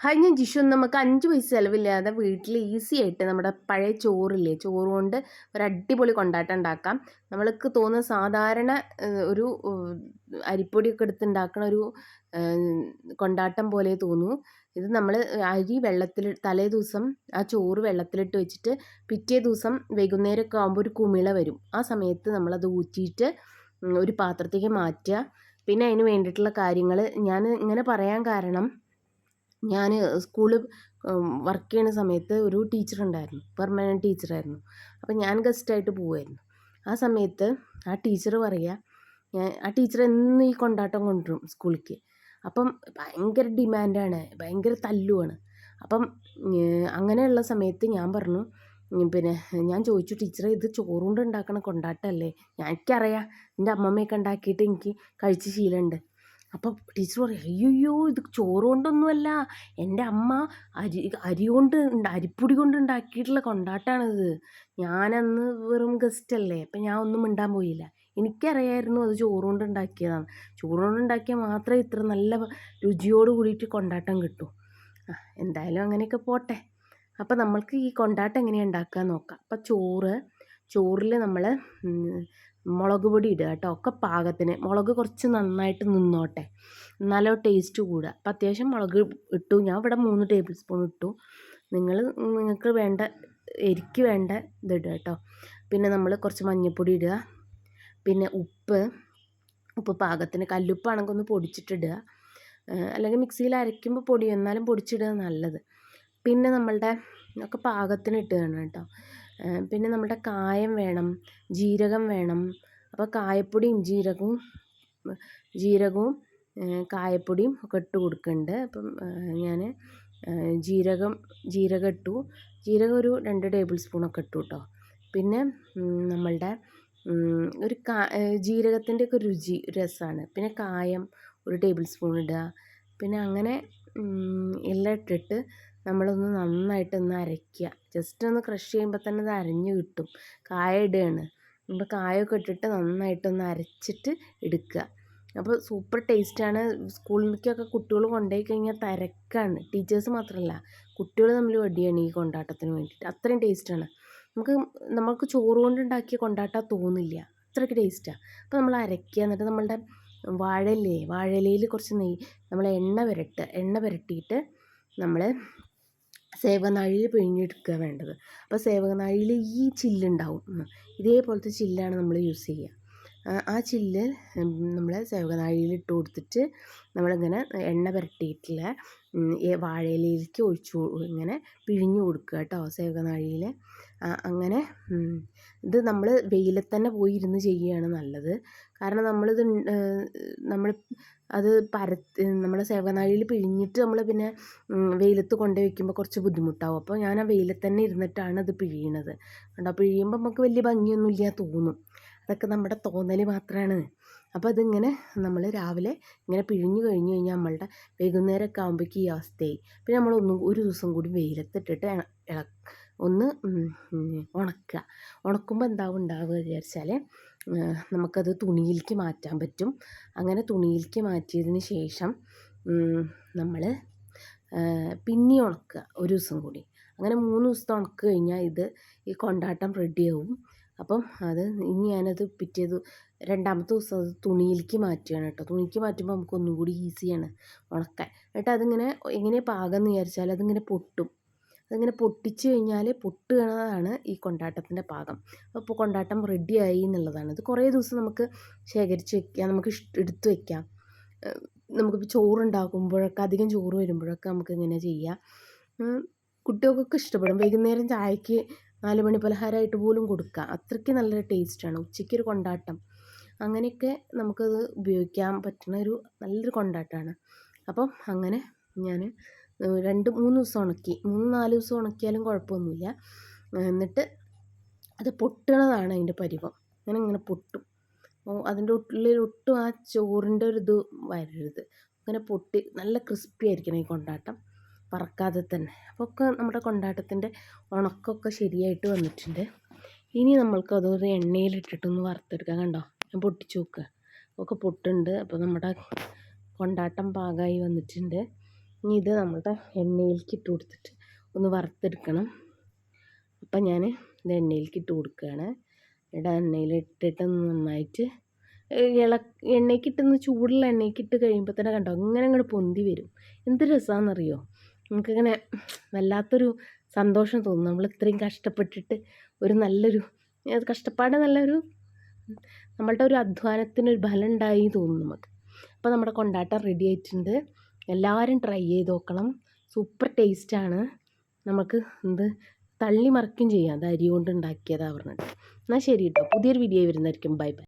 Hi ഞാൻ ജിഷു നമുക്ക് അഞ്ച് പൈസ ചിലവില്ലാതെ വീട്ടിൽ ഈസി ആയിട്ട് നമ്മുടെ പഴയ ചോറില്ലേ ചോറ് കൊണ്ട് ഒരു അടിപൊളി കൊണ്ടാട്ടം ഉണ്ടാക്കാം. നമ്മൾക്ക് തോന്നുന്ന സാധാരണ ഒരു അരിപ്പൊടിയൊക്കെ എടുത്ത് ഉണ്ടാക്കുന്ന ഒരു കൊണ്ടാട്ടം പോലെ തോന്നൂ ഇത് നമ്മൾ അരി വെള്ളത്തിൽ തലേ ദിവസം ആ ചോറ് വെള്ളത്തിലിട്ട് വെച്ചിട്ട് പിറ്റേ ദിവസം വൈകുന്നേരമൊക്കെ ആകുമ്പോൾ ഒരു കുമിള വരും. ആ സമയത്ത് നമ്മളത് ഊറ്റിയിട്ട് ഒരു പാത്രത്തേക്ക് മാറ്റുക. പിന്നെ അതിന് വേണ്ടിയിട്ടുള്ള കാര്യങ്ങൾ ഞാൻ ഇങ്ങനെ പറയാൻ കാരണം ഞാൻ സ്കൂളിൽ വർക്ക് ചെയ്യുന്ന സമയത്ത് ഒരു ടീച്ചർ ഉണ്ടായിരുന്നു. പെർമനന്റ് ടീച്ചറായിരുന്നു അപ്പോൾ ഞാൻ ഗസ്റ്റായിട്ട് പോവുമായിരുന്നു ആ സമയത്ത് ആ ടീച്ചർ പറയുക ഞാൻ ആ ടീച്ചർ എന്നും ഈ കൊണ്ടാട്ടം കൊണ്ടുവരും സ്കൂളിലേക്ക്. അപ്പം ഭയങ്കര ഡിമാൻഡാണ് ഭയങ്കര തല്ലുമാണ് അപ്പം അങ്ങനെയുള്ള സമയത്ത് ഞാൻ പറഞ്ഞു പിന്നെ ഞാൻ ചോദിച്ചു ടീച്ചറെ ഇത് ചോറുകൊണ്ട് ഉണ്ടാക്കണ കൊണ്ടാട്ടമല്ലേ എനിക്കറിയാം. എന്റെ അമ്മമ്മയൊക്കെ ഉണ്ടാക്കിയിട്ട് എനിക്ക് കഴിച്ച് ശീലമുണ്ട്. അപ്പം ടീച്ചർ പറയും അയ്യോ ഇത് ചോറ് കൊണ്ടൊന്നുമല്ല എന്റെ അമ്മ അരി അരി കൊണ്ട് അരിപ്പൊടി കൊണ്ട് ഉണ്ടാക്കിയിട്ടുള്ള കൊണ്ടാട്ടാണിത്. ഞാനന്ന് വെറും ഗസ്റ്റല്ലേ അപ്പം ഞാൻ ഒന്നും മിണ്ടാൻ പോയില്ല. എനിക്കറിയായിരുന്നു അത് ചോറ് കൊണ്ട് ഉണ്ടാക്കിയതാണ് ചോറ് കൊണ്ട് ഉണ്ടാക്കിയാൽ മാത്രമേ ഇത്ര നല്ല രുചിയോട് കൂടിയിട്ട് കൊണ്ടാട്ടം കിട്ടൂ. ആ, എന്തായാലും അങ്ങനെയൊക്കെ പോട്ടെ. അപ്പം നമ്മൾക്ക് ഈ കൊണ്ടാട്ടം എങ്ങനെയാണ് ഉണ്ടാക്കുക നോക്കാം. അപ്പം ചോറ് ചോറിൽ നമ്മൾ മുളക് പൊടി ഇടുക കേട്ടോ. ഒക്കെ പാകത്തിന്. മുളക് കുറച്ച് നന്നായിട്ട് നിന്നോട്ടെ. എന്നാലോ ടേസ്റ്റ് കൂടുക. അപ്പം അത്യാവശ്യം മുളക് ഇട്ടു. ഞാൻ ഇവിടെ മൂന്ന് ടേബിൾ സ്പൂൺ ഇട്ടു. നിങ്ങൾ നിങ്ങൾക്ക് വേണ്ട എരിക്ക് വേണ്ട ഇതിടുക കേട്ടോ. പിന്നെ നമ്മൾ കുറച്ച് മഞ്ഞൾപ്പൊടി ഇടുക. പിന്നെ ഉപ്പ്. ഉപ്പ് പാകത്തിന്. കല്ലുപ്പാണെങ്കിൽ ഒന്ന് പൊടിച്ചിട്ടിടുക. അല്ലെങ്കിൽ മിക്സിയിൽ അരയ്ക്കുമ്പോൾ പൊടി. എന്നാലും പൊടിച്ചിടുക നല്ലത്. പിന്നെ നമ്മളുടെ ഒക്കെ പാകത്തിന് ഇട്ടുകയാണ് കേട്ടോ. പിന്നെ നമ്മുടെ കായം വേണം ജീരകം വേണം. അപ്പോൾ കായപ്പൊടിയും ജീരകവും ജീരകവും കായപ്പൊടിയും ഒക്കെ ഇട്ട് കൊടുക്കുന്നുണ്ട് അപ്പം ഞാൻ ജീരകം ജീരകം ഇട്ടു. ജീരകം ഒരു രണ്ട് ടേബിൾ സ്പൂണൊക്കെ ഇട്ടു കേട്ടോ പിന്നെ നമ്മളുടെ ഒരു കാ ജീരകത്തിന്റെ ഒക്കെ രുചി രസമാണ് പിന്നെ കായം ഒരു ടേബിൾ സ്പൂൺ ഇടുക പിന്നെ അങ്ങനെ എല്ലാം ഇട്ടിട്ട് നമ്മളൊന്ന് നന്നായിട്ടൊന്ന് അരയ്ക്കുക. ജസ്റ്റ് ഒന്ന് ക്രഷ് ചെയ്യുമ്പോൾ തന്നെ അത് അരഞ്ഞ് കിട്ടും. കായ നമ്മൾ കായൊക്കെ ഇട്ടിട്ട് നന്നായിട്ടൊന്ന് അരച്ചിട്ട് എടുക്കുക. അപ്പോൾ സൂപ്പർ ടേസ്റ്റാണ് സ്കൂളിലേക്കൊക്കെ കുട്ടികൾ കൊണ്ടുപോയി കഴിഞ്ഞാൽ തിരക്കാണ്. ടീച്ചേഴ്സ് മാത്രമല്ല കുട്ടികൾ തമ്മിൽ വടിയാണ് ഈ കൊണ്ടാട്ടത്തിന് വേണ്ടിയിട്ട്. അത്രയും ടേസ്റ്റാണ് നമുക്ക് നമുക്ക് ചോറ് കൊണ്ടുണ്ടാക്കിയ കൊണ്ടാട്ടം തോന്നില്ല. അത്രയ്ക്ക് ടേസ്റ്റാണ് അപ്പോൾ നമ്മൾ അരയ്ക്കുക. എന്നിട്ട് നമ്മളുടെ വാഴയിലേ വാഴയിലയിൽ കുറച്ച് നെയ്യ് നമ്മൾ എണ്ണ പുരട്ടുക എണ്ണ പുരട്ടിയിട്ട് നമ്മൾ സേവനാഴിയിൽ പിഴിഞ്ഞെടുക്കുക വേണ്ടത്. അപ്പോൾ സേവകനാഴിയിൽ ഈ ചില്ലുണ്ടാവും. ഇതേപോലത്തെ ചില്ലാണ് നമ്മൾ യൂസ് ചെയ്യുക. ആ- ചില്ല് നമ്മൾ സേവകനാഴിയിൽ ഇട്ട് കൊടുത്തിട്ട് നമ്മളിങ്ങനെ എണ്ണ പുരട്ടിയിട്ടുള്ള വാഴയിലേക്ക് ഒഴിച്ചു ഇങ്ങനെ പിഴിഞ്ഞു കൊടുക്കുക കേട്ടോ സേവനാഴിയിൽ അങ്ങനെ ഇത് നമ്മൾ വെയിലത്ത് തന്നെ പോയി ഇരുന്ന് ചെയ്യുകയാണ് നല്ലത്. കാരണം നമ്മളിത് നമ്മൾ അത് പരത്തി നമ്മുടെ സേവനാഴിയിൽ പിഴിഞ്ഞിട്ട് നമ്മൾ പിന്നെ വെയിലത്ത് കൊണ്ട് വയ്ക്കുമ്പോൾ കുറച്ച് ബുദ്ധിമുട്ടാവും. അപ്പോൾ ഞാൻ ആ വെയിലത്ത് തന്നെ ഇരുന്നിട്ടാണ് അത് പിഴിയണത്. കണ്ടോ പിഴിയുമ്പോൾ നമുക്ക് വലിയ ഭംഗിയൊന്നും ഇല്ല തോന്നും. അതൊക്കെ നമ്മുടെ തോന്നൽ മാത്രമാണ് അപ്പോൾ അതിങ്ങനെ നമ്മൾ രാവിലെ ഇങ്ങനെ പിഴിഞ്ഞു കഴിഞ്ഞ് കഴിഞ്ഞാൽ നമ്മളുടെ വൈകുന്നേരമൊക്കെ ആകുമ്പോഴേക്കും ഈ അവസ്ഥയായി. പിന്നെ നമ്മൾ ഒന്ന് ഒരു ദിവസം കൂടി വെയിലത്തിട്ടിട്ട് ഇള- ഒന്ന് ഉണക്കുക ഉണക്കുമ്പോൾ എന്താവും ഉണ്ടാവുക വിചാരിച്ചാൽ നമുക്കത് തുണിയിലേക്ക് മാറ്റാൻ പറ്റും. അങ്ങനെ തുണിയിലേക്ക് മാറ്റിയതിന് ശേഷം നമ്മൾ പിന്നെ ഉണക്കുക ഒരു ദിവസം കൂടി. അങ്ങനെ മൂന്ന് ദിവസത്തെ ഉണക്ക് കഴിഞ്ഞാൽ ഇത് ഈ കൊണ്ടാട്ടം റെഡിയാവും അപ്പം അത് ഇനി ഞാനത് പിറ്റേത് രണ്ടാമത്തെ ദിവസം അത് തുണിയിലേക്ക് മാറ്റുകയാണ് കേട്ടോ. തുണിക്ക് മാറ്റുമ്പോൾ നമുക്ക് ഒന്നും കൂടി ഈസിയാണ് ഉണക്കാൻ. എന്നിട്ട് അതിങ്ങനെ എങ്ങനെ പാകം എന്ന് വിചാരിച്ചാൽ അതിങ്ങനെ പൊട്ടും. അതിങ്ങനെ പൊട്ടിച്ച് കഴിഞ്ഞാൽ പൊട്ടുകയാണ് ഈ കൊണ്ടാട്ടത്തിന്റെ പാകം. അപ്പോൾ കൊണ്ടാട്ടം റെഡിയായി എന്നുള്ളതാണ്. ഇത് കുറേ ദിവസം നമുക്ക് ശേഖരിച്ച് വെക്കാം നമുക്ക് എടുത്ത് വെക്കാം. നമുക്കിപ്പോൾ ചോറുണ്ടാക്കുമ്പോഴൊക്കെ അധികം ചോറ് വരുമ്പോഴൊക്കെ നമുക്ക് ഇങ്ങനെ ചെയ്യാം കുട്ടികൾക്കൊക്കെ ഇഷ്ടപ്പെടും. വൈകുന്നേരം ചായക്ക് നാല് മണി പലഹാരമായിട്ട് പോലും കൊടുക്കാം അത്രയ്ക്ക് നല്ലൊരു ടേസ്റ്റാണ്. ഉച്ചയ്ക്കൊരു കൊണ്ടാട്ടം. അങ്ങനെയൊക്കെ നമുക്കത് ഉപയോഗിക്കാൻ പറ്റുന്ന ഒരു നല്ലൊരു കൊണ്ടാട്ടമാണ് അപ്പം അങ്ങനെ ഞാൻ രണ്ട് മൂന്ന് ദിവസം ഉണക്കി. മൂന്ന് നാല് ദിവസം ഉണക്കിയാലും കുഴപ്പമൊന്നുമില്ല. എന്നിട്ട് അത് പൊട്ടണതാണ് അതിന്റെ പരിവം. അങ്ങനെ ഇങ്ങനെ പൊട്ടും അതിന്റെ ഉള്ളിൽ ഒട്ടും ആ ചോറിന്റെ ഒരു ഇത് വരരുത്. അങ്ങനെ പൊട്ടി നല്ല ക്രിസ്പി ആയിരിക്കണം ഈ കൊണ്ടാട്ടം. പറക്കാതെ തന്നെ. അപ്പോൾ ഒക്കെ നമ്മുടെ കൊണ്ടാട്ടത്തിന്റെ ഉണക്കമൊക്കെ ശരിയായിട്ട് വന്നിട്ടുണ്ട്. ഇനി നമ്മൾക്ക് അതൊരു എണ്ണയിലിട്ടിട്ടൊന്ന് വറുത്തെടുക്കാം കണ്ടോ? ഞാൻ പൊട്ടിച്ചു നോക്കുക ഒക്കെ പൊട്ടുണ്ട്. അപ്പോൾ നമ്മുടെ കൊണ്ടാട്ടം പാകമായി വന്നിട്ടുണ്ട്. ഇനി ഇത് നമ്മുടെ എണ്ണയിലേക്ക് ഇട്ട് കൊടുത്തിട്ട് ഒന്ന് വറുത്തെടുക്കണം. അപ്പം ഞാൻ ഇത് എണ്ണയിലേക്ക് ഇട്ട് കൊടുക്കുകയാണ്. ഇവിടെ എണ്ണയിലിട്ടിട്ട് നന്നായിട്ട് ഇള എണ്ണയ്ക്ക് ഇട്ടുന്ന ചൂടുള്ള എണ്ണയ്ക്ക് ഇട്ട് കഴിയുമ്പോൾ തന്നെ കണ്ടോ? അങ്ങനെ അങ്ങോട്ട് പൊന്തി വരും. എന്ത് രസമാണെന്നറിയോ നമുക്കിങ്ങനെ വല്ലാത്തൊരു സന്തോഷം തോന്നും. നമ്മൾ ഇത്രയും കഷ്ടപ്പെട്ടിട്ട് ഒരു നല്ലൊരു കഷ്ടപ്പാട് നല്ലൊരു നമ്മളുടെ ഒരു അധ്വാനത്തിനൊരു ഫലം ഉണ്ടായി തോന്നും നമുക്ക്. അപ്പോൾ നമ്മുടെ കൊണ്ടാട്ടം റെഡി ആയിട്ടുണ്ട്. എല്ലാവരും ട്രൈ ചെയ്ത് നോക്കണം. സൂപ്പർ ടേസ്റ്റാണ് നമുക്ക് എന്ത് തള്ളി മറിക്കും ചെയ്യാം. അത് അരി കൊണ്ട് ഉണ്ടാക്കിയതാണ് പറഞ്ഞിട്ട്. എന്നാൽ ശരി കേട്ടോ. പുതിയൊരു വീഡിയോ വരുന്നതായിരിക്കും. Bye bye